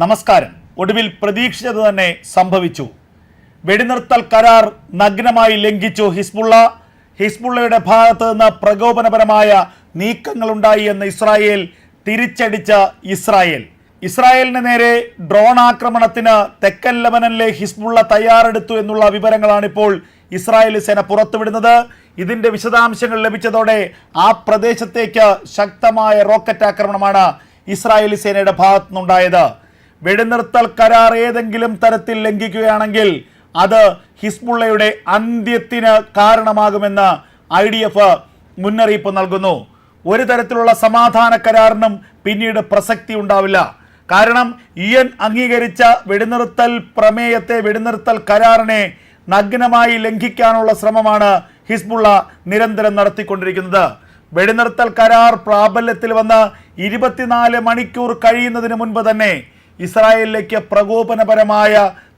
നമസ്കാരം. ഒടുവിൽ പ്രതീക്ഷിച്ചത് തന്നെ സംഭവിച്ചു. വെടിനിർത്തൽ കരാർ നഗ്നമായി ലംഘിച്ചു ഹിസ്ബുള്ള. ഹിസ്ബുള്ളയുടെ ഭാഗത്ത് നിന്ന് പ്രകോപനപരമായ നീക്കങ്ങളുണ്ടായി എന്ന് ഇസ്രായേൽ തിരിച്ചടിച്ച ഇസ്രായേൽ. ഇസ്രായേലിന് നേരെ ഡ്രോൺ ആക്രമണത്തിന് തെക്കൻ ലബനനിലെ ഹിസ്ബുള്ള തയ്യാറെടുത്തു എന്നുള്ള വിവരങ്ങളാണ് ഇപ്പോൾ ഇസ്രായേൽ സേന പുറത്തുവിടുന്നത്. ഇതിന്റെ വിശദാംശങ്ങൾ ലഭിച്ചതോടെ ആ പ്രദേശത്തേക്ക് ശക്തമായ റോക്കറ്റ് ആക്രമണമാണ് ഇസ്രായേലി സേനയുടെ ഭാഗത്തുനിന്നുണ്ടായത്. വെടിനിർത്തൽ കരാർ ഏതെങ്കിലും തരത്തിൽ ലംഘിക്കുകയാണെങ്കിൽ അത് ഹിസ്ബുള്ളയുടെ അന്ത്യത്തിന് കാരണമാകുമെന്ന് ഐ ഡി എഫ് മുന്നറിയിപ്പ് നൽകുന്നു. ഒരു തരത്തിലുള്ള സമാധാന കരാറിനും പിന്നീട് പ്രസക്തി ഉണ്ടാവില്ല. കാരണം ഇ എൻ അംഗീകരിച്ച വെടിനിർത്തൽ പ്രമേയത്തെ വെടിനിർത്തൽ കരാറിനെ നഗ്നമായി ലംഘിക്കാനുള്ള ശ്രമമാണ് ഹിസ്ബുള്ള നിരന്തരം നടത്തിക്കൊണ്ടിരിക്കുന്നത്. വെടിനിർത്തൽ കരാർ പ്രാബല്യത്തിൽ വന്ന് ഇരുപത്തിനാല് മണിക്കൂർ കഴിയുന്നതിന് മുൻപ് തന്നെ ഇസ്രായേലിലേക്ക് പ്രകോപനപരമായ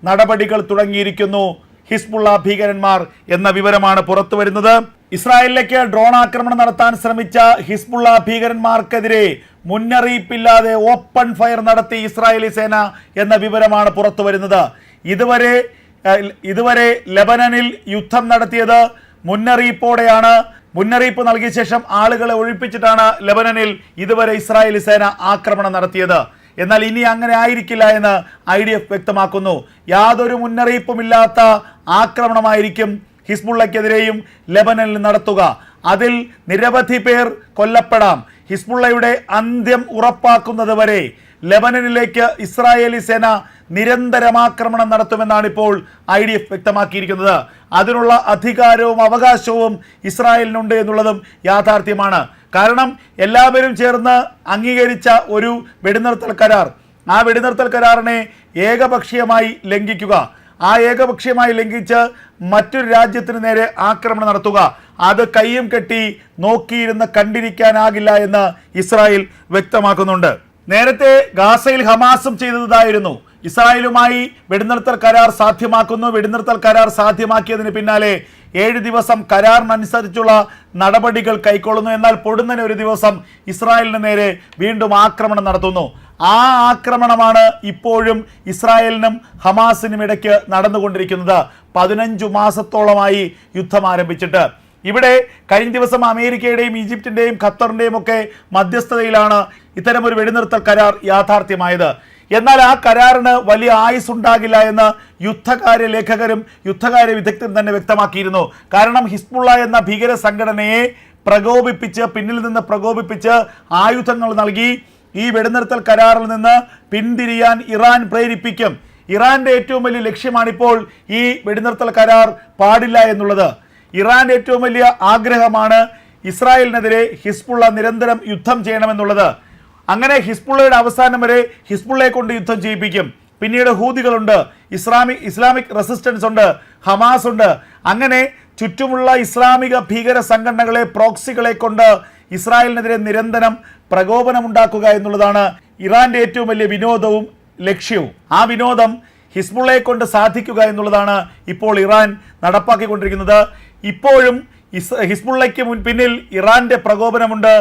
നടപടികൾ തുടങ്ങിയിരിക്കുന്നു. ഹിസ്ബുള്ള ഭീകരന്മാർ എന്ന വിവരമാണ് പുറത്തു വരുന്നത്. ഇസ്രായേലിലേക്ക് ഡ്രോൺ ആക്രമണം നടത്താൻ ശ്രമിച്ച ഹിസ്ബുള്ള ഭീകരന്മാർക്കെതിരെ മുന്നറിയിപ്പില്ലാതെ ഓപ്പൺ ഫയർ നടത്തി ഇസ്രായേലി സേന എന്ന വിവരമാണ് പുറത്തു വരുന്നത്. ഇതുവരെ ഇതുവരെ ലബനനിൽ യുദ്ധം നടത്തിയത് മുന്നറിയിപ്പോടെയാണ്. മുന്നറിയിപ്പ് നൽകിയ ശേഷം ആളുകളെ ഒഴിപ്പിച്ചിട്ടാണ് ലബനനിൽ ഇതുവരെ ഇസ്രായേലി സേന ആക്രമണം നടത്തിയത്. എന്നാൽ ഇനി അങ്ങനെ ആയിരിക്കില്ല എന്ന് ഐ ഡി എഫ് വ്യക്തമാക്കുന്നു. യാതൊരു മുന്നറിയിപ്പുമില്ലാത്ത ആക്രമണമായിരിക്കും ഹിസ്ബുള്ളയ്ക്കെതിരെയും ലെബനനിൽ നടത്തുക. അതിൽ നിരവധി പേർ കൊല്ലപ്പെടാം. ഹിസ്ബുള്ളയുടെ അന്ത്യം ഉറപ്പാക്കുന്നത് വരെ ലെബനനിലേക്ക് ഇസ്രായേലി സേന നിരന്തരമാക്രമണം നടത്തുമെന്നാണ് ഇപ്പോൾ ഐ ഡി എഫ് വ്യക്തമാക്കിയിരിക്കുന്നത്. അതിനുള്ള അധികാരവും അവകാശവും ഇസ്രായേലിനുണ്ട് എന്നുള്ളതും യാഥാർത്ഥ്യമാണ്. കാരണം എല്ലാവരും ചേർന്ന് അംഗീകരിച്ച ഒരു വെടിനിർത്തൽ കരാർ. ആ വെടിനിർത്തൽ കരാറിനെ ഏകപക്ഷീയമായി ലംഘിക്കുക. ആ ഏകപക്ഷീയമായി ലംഘിച്ച് മറ്റൊരു രാജ്യത്തിന് നേരെ ആക്രമണം നടത്തുക. അത് കൈയും കെട്ടി നോക്കിയിരുന്ന് കണ്ടിരിക്കാനാകില്ല എന്ന് ഇസ്രായേൽ വ്യക്തമാക്കുന്നുണ്ട്. നേരത്തെ ഗാസയിൽ ഹമാസും ചെയ്തതായിരുന്നു. ഇസ്രായേലുമായി വെടിനിർത്തൽ കരാർ സാധ്യമാക്കുന്നു. വെടിനിർത്തൽ കരാർ സാധ്യമാക്കിയതിന് പിന്നാലെ ഏഴ് ദിവസം കരാറിനനുസരിച്ചുള്ള നടപടികൾ കൈക്കൊള്ളുന്നു. എന്നാൽ പൊടുന്നനെ ഒരു ദിവസം ഇസ്രായേലിന് നേരെ വീണ്ടും ആക്രമണം നടത്തുന്നു. ആ ആക്രമണമാണ് ഇപ്പോഴും ഇസ്രായേലിനും ഹമാസിനും ഇടയ്ക്ക് നടന്നുകൊണ്ടിരിക്കുന്നത്. പതിനഞ്ചു മാസത്തോളമായി യുദ്ധം ആരംഭിച്ചിട്ട്. ഇവിടെ കഴിഞ്ഞ ദിവസം അമേരിക്കയുടെയും ഈജിപ്തിന്റെയും ഖത്തറിന്റെയും ഒക്കെ മധ്യസ്ഥതയിലാണ് ഇത്തരമൊരു വെടിനിർത്തൽ കരാർ യാഥാർത്ഥ്യമായത്. എന്നാൽ ആ കരാറിന് വലിയ ആയുസ് ഉണ്ടാകില്ല എന്ന് യുദ്ധകാര്യ ലേഖകരും യുദ്ധകാര്യ വിദഗ്ധരും തന്നെ വ്യക്തമാക്കിയിരുന്നു. കാരണം ഹിസ്ബുള്ള എന്ന ഭീകര സംഘടനയെ പ്രകോപിപ്പിച്ച് പിന്നിൽ നിന്ന് പ്രകോപിപ്പിച്ച് ആയുധങ്ങൾ നൽകി ഈ വെടിനിർത്തൽ കരാറിൽ നിന്ന് പിന്തിരിയാൻ ഇറാൻ പ്രേരിപ്പിക്കും. ഇറാന്റെ ഏറ്റവും വലിയ ലക്ഷ്യമാണിപ്പോൾ ഈ വെടിനിർത്തൽ കരാർ പാടില്ല എന്നുള്ളത്. ഇറാന്റെ ഏറ്റവും വലിയ ആഗ്രഹമാണ് ഇസ്രായേലിനെതിരെ ഹിസ്ബുള്ള നിരന്തരം യുദ്ധം ചെയ്യണമെന്നുള്ളത്. അങ്ങനെ ഹിസ്ബുള്ളയുടെ അവസാനം വരെ ഹിസ്ബുള്ളയെ കൊണ്ട് യുദ്ധം ചെയ്യിപ്പിക്കും. പിന്നീട് ഹൂതികളുണ്ട് ഇസ്ലാമിക് ഇസ്ലാമിക് റെസിസ്റ്റൻസ് ഉണ്ട് ഹമാസ് ഉണ്ട്. അങ്ങനെ ചുറ്റുമുള്ള ഇസ്ലാമിക ഭീകര സംഘടനകളെ പ്രോക്സികളെ കൊണ്ട് ഇസ്രായേലിനെതിരെ നിരന്തരം പ്രകോപനമുണ്ടാക്കുക എന്നുള്ളതാണ് ഇറാന്റെ ഏറ്റവും വലിയ വിനോദവും ലക്ഷ്യവും. ആ വിനോദം ഹിസ്ബുള്ളയെ കൊണ്ട് സാധിക്കുക എന്നുള്ളതാണ് ഇപ്പോൾ ഇറാൻ നടപ്പാക്കിക്കൊണ്ടിരിക്കുന്നത്. ഇപ്പോഴും ഹിസ്ബുള്ളയ്ക്ക് മുൻ പിന്നിൽ ഇറാന്റെ പ്രകോപനമുണ്ട്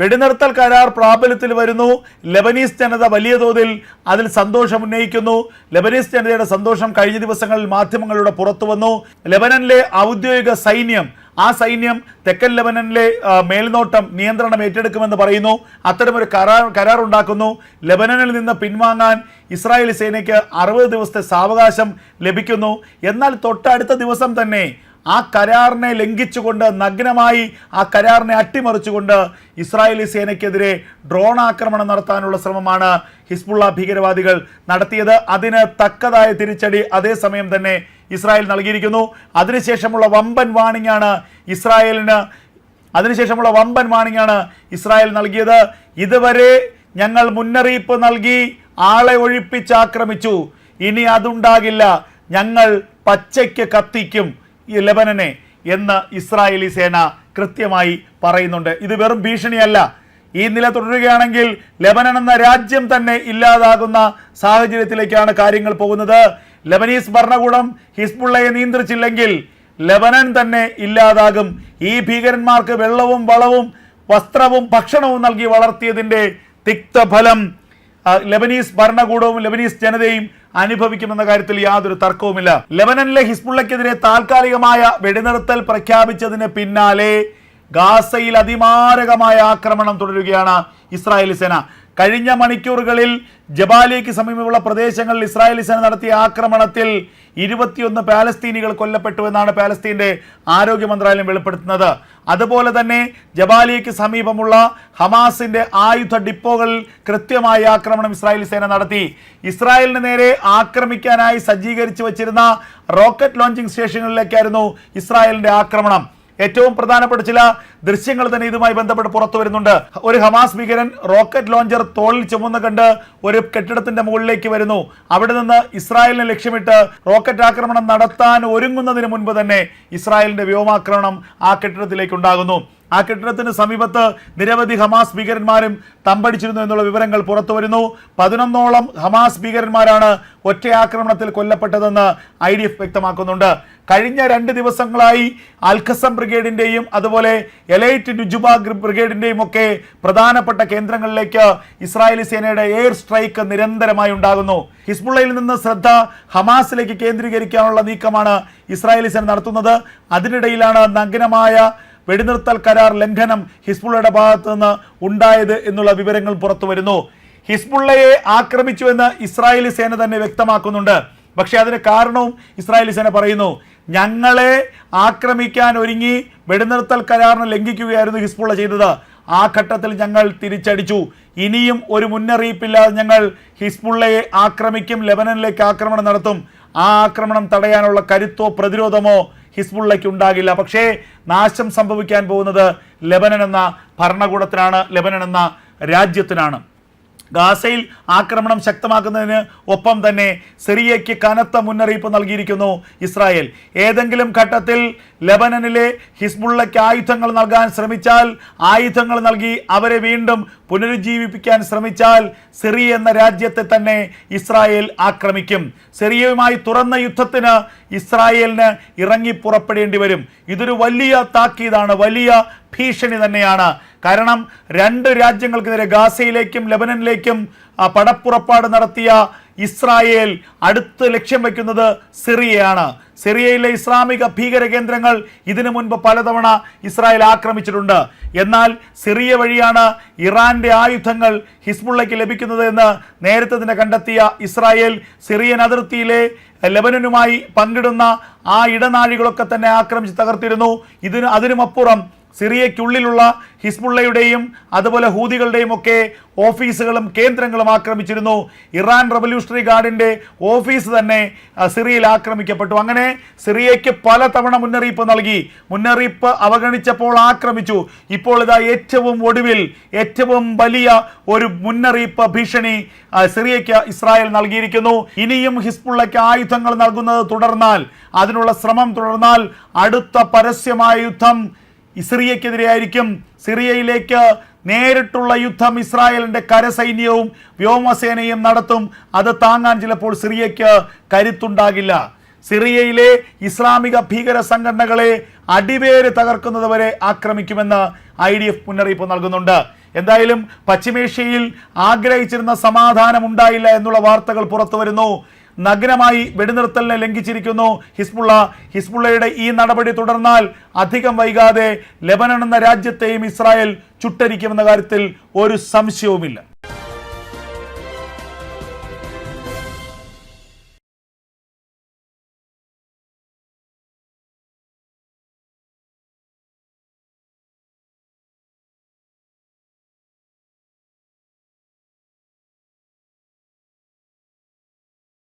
വെടിനിർത്തൽ കരാർ പ്രാബല്യത്തിൽ വരുന്നു. ലബനീസ് ജനത വലിയ തോതിൽ അതിൽ സന്തോഷം ഉന്നയിക്കുന്നു. ലബനീസ് ജനതയുടെ സന്തോഷം കഴിഞ്ഞ ദിവസങ്ങളിൽ മാധ്യമങ്ങളിലൂടെ പുറത്തു വന്നു. ലബനനിലെ ഔദ്യോഗിക സൈന്യം ആ സൈന്യം തെക്കൻ ലബനനിലെ മേൽനോട്ടം നിയന്ത്രണം ഏറ്റെടുക്കുമെന്ന് പറയുന്നു. അത്തരമൊരു കരാർ കരാർ ഉണ്ടാക്കുന്നു. ലബനനിൽ നിന്ന് പിൻവാങ്ങാൻ ഇസ്രായേൽ സേനയ്ക്ക് അറുപത് ദിവസത്തെ സാവകാശം ലഭിക്കുന്നു. എന്നാൽ തൊട്ടടുത്ത ദിവസം തന്നെ ആ കരാറിനെ ലംഘിച്ചുകൊണ്ട് നഗ്നമായി ആ കരാറിനെ അട്ടിമറിച്ചുകൊണ്ട് ഇസ്രായേലി സേനയ്ക്കെതിരെ ഡ്രോൺ ആക്രമണം നടത്താനുള്ള ശ്രമമാണ് ഹിസ്ബുള്ള ഭീകരവാദികൾ നടത്തിയത്. അതിന് തക്കതായ തിരിച്ചടി അതേസമയം തന്നെ ഇസ്രായേൽ നൽകിയിരിക്കുന്നു. അതിനുശേഷമുള്ള വമ്പൻ വാണിംഗ് ആണ് ഇസ്രായേലിന് അതിനുശേഷമുള്ള വമ്പൻ വാണിംഗ് ആണ് ഇസ്രായേൽ നൽകിയത്. ഇതുവരെ ഞങ്ങൾ മുന്നറിയിപ്പ് നൽകി ആളെ ഒഴിപ്പിച്ച് ആക്രമിച്ചു. ഇനി അതുണ്ടാകില്ല. ഞങ്ങൾ പച്ചയ്ക്ക് കത്തിക്കും. ഈ ലെബനനെ എന്ന് ഇസ്രായേലി സേന കൃത്യമായി പറയുന്നുണ്ട്. ഇത് വെറും ഭീഷണിയല്ല. ഈ നില തുടരുകയാണെങ്കിൽ ലെബനൻ എന്ന രാജ്യം തന്നെ ഇല്ലാതാകുന്ന സാഹചര്യത്തിലേക്കാണ് കാര്യങ്ങൾ പോകുന്നത്. ലെബനീസ് ഭരണകൂടം ഹിസ്ബുള്ളയെ നിയന്ത്രിച്ചില്ലെങ്കിൽ ലെബനൻ തന്നെ ഇല്ലാതാകും. ഈ ഭീകരന്മാർക്ക് വെള്ളവും വളവും വസ്ത്രവും ഭക്ഷണവും നൽകി വളർത്തിയതിന്റെ തിക്തഫലം ലെബനീസ് ഭരണകൂടവും ലെബനീസ് ജനതയും അനുഭവിക്കുമെന്ന കാര്യത്തിൽ യാതൊരു തർക്കവുമില്ല. ലെബനനിലെ ഹിസ്ബുള്ളക്കെതിരെ താൽക്കാലികമായ വെടിനിർത്തൽ പ്രഖ്യാപിച്ചതിന് പിന്നാലെ ഗാസയിൽ അതിമാരകമായ ആക്രമണം തുടരുകയാണ് ഇസ്രായേലി സേന. കഴിഞ്ഞ മണിക്കൂറുകളിൽ ജബാലിയയ്ക്ക് സമീപമുള്ള പ്രദേശങ്ങളിൽ ഇസ്രായേലി സേന നടത്തിയ ആക്രമണത്തിൽ ഇരുപത്തിയൊന്ന് പാലസ്തീനികൾ കൊല്ലപ്പെട്ടു എന്നാണ് പാലസ്തീന്റെ ആരോഗ്യ മന്ത്രാലയം വെളിപ്പെടുത്തുന്നത്. അതുപോലെ തന്നെ ജബാലിയയ്ക്ക് സമീപമുള്ള ഹമാസിന്റെ ആയുധ ഡിപ്പോകളിൽ കൃത്യമായ ആക്രമണം ഇസ്രായേലി സേന നടത്തി. ഇസ്രായേലിന് നേരെ ആക്രമിക്കാനായി സജ്ജീകരിച്ചു വച്ചിരുന്ന റോക്കറ്റ് ലോഞ്ചിങ് സ്റ്റേഷനുകളിലേക്കായിരുന്നു ഇസ്രായേലിന്റെ ആക്രമണം. ഏറ്റവും പ്രധാനപ്പെട്ട ചില ദൃശ്യങ്ങൾ തന്നെ ഇതുമായി ബന്ധപ്പെട്ട് പുറത്തു വരുന്നുണ്ട്. ഒരു ഹമാസ് ഭീകരൻ റോക്കറ്റ് ലോഞ്ചർ തോളിൽ ചുമന്ന് കണ്ട് ഒരു കെട്ടിടത്തിന്റെ മുകളിലേക്ക് വരുന്നു. അവിടെ നിന്ന് ഇസ്രായേലിനെ ലക്ഷ്യമിട്ട് റോക്കറ്റ് ആക്രമണം നടത്താൻ ഒരുങ്ങുന്നതിന് മുൻപ് തന്നെ ഇസ്രായേലിന്റെ വ്യോമാക്രമണം ആ കെട്ടിടത്തിലേക്ക് ഉണ്ടാകുന്നു. ആ കെട്ടിടത്തിന് സമീപത്ത് നിരവധി ഹമാസ് ഭീകരന്മാരും തമ്പടിച്ചിരുന്നു എന്നുള്ള വിവരങ്ങൾ പുറത്തു വരുന്നു. പതിനൊന്നോളം ഹമാസ് ഭീകരന്മാരാണ് ഒറ്റയാക്രമണത്തിൽ കൊല്ലപ്പെട്ടതെന്ന് ഐ ഡി എഫ് വ്യക്തമാക്കുന്നുണ്ട്. കഴിഞ്ഞ രണ്ട് ദിവസങ്ങളായി അൽഖസം ബ്രിഗേഡിന്റെയും അതുപോലെ എലൈറ്റ് നുജുബ ബ്രിഗേഡിന്റെയും ഒക്കെ പ്രധാനപ്പെട്ട കേന്ദ്രങ്ങളിലേക്ക് ഇസ്രായേലി സേനയുടെ എയർ സ്ട്രൈക്ക് നിരന്തരമായി ഉണ്ടാകുന്നു. ഹിസ്ബുള്ളയിൽ നിന്ന് ശ്രദ്ധ ഹമാസിലേക്ക് കേന്ദ്രീകരിക്കാനുള്ള നീക്കമാണ് ഇസ്രായേലി സേന നടത്തുന്നത്. അതിനിടയിലാണ് നഗ്നമായ വെടിനിർത്തൽ കരാർ ലംഘനം ഹിസ്ബുള്ളയുടെ ഭാഗത്ത് നിന്ന് ഉണ്ടായത് എന്നുള്ള വിവരങ്ങൾ പുറത്തു വരുന്നു. ഹിസ്ബുള്ളയെ ആക്രമിച്ചുവെന്ന് ഇസ്രായേലി സേന തന്നെ വ്യക്തമാക്കുന്നുണ്ട്. പക്ഷേ അതിന് കാരണവും ഇസ്രായേലി സേന പറയുന്നു. ഞങ്ങളെ ആക്രമിക്കാൻ ഒരുങ്ങി വെടിനിർത്തൽ കരാറിന് ലംഘിക്കുകയായിരുന്നു ഹിസ്ബുള്ള ചെയ്തത്. ആ ഘട്ടത്തിൽ ഞങ്ങൾ തിരിച്ചടിച്ചു. ഇനിയും ഒരു മുന്നറിയിപ്പില്ലാതെ ഞങ്ങൾ ഹിസ്ബുള്ളയെ ആക്രമിക്കും ലെബനനിലേക്ക് ആക്രമണം നടത്തും. ആ ആക്രമണം തടയാനുള്ള കരുത്തോ പ്രതിരോധമോ ഹിസ്ബുള്ളയ്ക്ക് ഉണ്ടാകില്ല. പക്ഷേ നാശം സംഭവിക്കാൻ പോകുന്നത് ലെബനൻ എന്ന ഭരണകൂടത്തിനാണ് ലെബനൻ എന്ന രാജ്യത്തിനാണ്. ഗാസയിൽ ആക്രമണം ശക്തമാക്കുന്നതിന് ഒപ്പം തന്നെ സിറിയയ്ക്ക് കനത്ത മുന്നറിയിപ്പ് നൽകിയിരിക്കുന്നു ഇസ്രായേൽ. ഏതെങ്കിലും ഘട്ടത്തിൽ ലെബനനിലെ ഹിസ്ബുള്ളയ്ക്ക് ആയുധങ്ങൾ നൽകാൻ ശ്രമിച്ചാൽ ആയുധങ്ങൾ നൽകി അവരെ വീണ്ടും പുനരുജ്ജീവിപ്പിക്കാൻ ശ്രമിച്ചാൽ സിറിയ എന്ന രാജ്യത്തെ തന്നെ ഇസ്രായേൽ ആക്രമിക്കും. സിറിയയുമായി തുറന്ന യുദ്ധത്തിന് ഇസ്രായേലിന് ഇറങ്ങി പുറപ്പെടേണ്ടി വരും. ഇതൊരു വലിയ താക്കീതാണ് വലിയ ഭീഷണി തന്നെയാണ്. കാരണം രണ്ട് രാജ്യങ്ങൾക്കെതിരെ ഗാസയിലേക്കും ലെബനനിലേക്കും പടപ്പുറപ്പാട് നടത്തിയ ഇസ്രായേൽ അടുത്ത് ലക്ഷ്യം വയ്ക്കുന്നത് സിറിയയാണ്. സിറിയയിലെ ഇസ്ലാമിക ഭീകര കേന്ദ്രങ്ങൾ ഇതിനു മുൻപ് പലതവണ ഇസ്രായേൽ ആക്രമിച്ചിട്ടുണ്ട്. എന്നാൽ സിറിയ വഴിയാണ് ഇറാന്റെ ആയുധങ്ങൾ ഹിസ്ബുള്ളയ്ക്ക് ലഭിക്കുന്നത് എന്ന് നേരത്തെ തന്നെ കണ്ടെത്തിയ ഇസ്രായേൽ സിറിയൻ അതിർത്തിയിലെ ലെബനനുമായി പങ്കിടുന്ന ആ ഇടനാഴികളൊക്കെ തന്നെ ആക്രമിച്ച് തകർത്തിരുന്നു. ഇതിന് അതിനുമപ്പുറം സിറിയയ്ക്കുള്ളിലുള്ള ഹിസ്ബുള്ളയുടെയും അതുപോലെ ഹൂതികളുടെയും ഒക്കെ ഓഫീസുകളും കേന്ദ്രങ്ങളും ആക്രമിച്ചിരുന്നു. ഇറാൻ റവല്യൂഷണറി ഗാർഡിന്റെ ഓഫീസ് തന്നെ സിറിയയിൽ ആക്രമിക്കപ്പെട്ടു. അങ്ങനെ സിറിയയ്ക്ക് പലതവണ മുന്നറിയിപ്പ് നൽകി. മുന്നറിയിപ്പ് അവഗണിച്ചപ്പോൾ ആക്രമിച്ചു. ഇപ്പോൾ ഇതാ ഏറ്റവും ഒടുവിൽ ഏറ്റവും വലിയ ഒരു മുന്നറിയിപ്പ് ഭീഷണി സിറിയയ്ക്ക് ഇസ്രായേൽ നൽകിയിരിക്കുന്നു. ഇനിയും ഹിസ്ബുള്ളയ്ക്ക് ആയുധങ്ങൾ നൽകുന്നത് തുടർന്നാൽ അതിനുള്ള ശ്രമം തുടർന്നാൽ അടുത്ത പരസ്യമായ യുദ്ധം സിറിയക്കെതിരെയായിരിക്കും സിറിയയിലേക്ക് നേരിട്ടുള്ള യുദ്ധം ഇസ്രായേലിന്റെ കരസൈന്യവും വ്യോമസേനയും നടത്തും. അത് താങ്ങാൻ ചിലപ്പോൾ സിറിയയ്ക്ക് കരുത്തുണ്ടാകില്ല. സിറിയയിലെ ഇസ്ലാമിക ഭീകര സംഘടനകളെ അടിവേര് തകർക്കുന്നത് വരെ ആക്രമിക്കുമെന്ന് ഐ ഡി എഫ് മുന്നറിയിപ്പ് നൽകുന്നുണ്ട്. എന്തായാലും പശ്ചിമേഷ്യയിൽ ആഗ്രഹിച്ചിരുന്ന സമാധാനം ഉണ്ടായില്ല എന്നുള്ള വാർത്തകൾ പുറത്തു വരുന്നു നഗ്നമായി വെടിനിർത്തലിനെ ലംഘിച്ചിരിക്കുന്നു. ഹിസ്ബുള്ള ഹിസ്ബുള്ളയുടെ ഈ നടപടി തുടർന്നാൽ അധികം വൈകാതെ ലെബനൻ എന്ന രാജ്യത്തെയും ഇസ്രായേൽ ചുട്ടരിക്കുമെന്ന കാര്യത്തിൽ ഒരു സംശയവുമില്ല.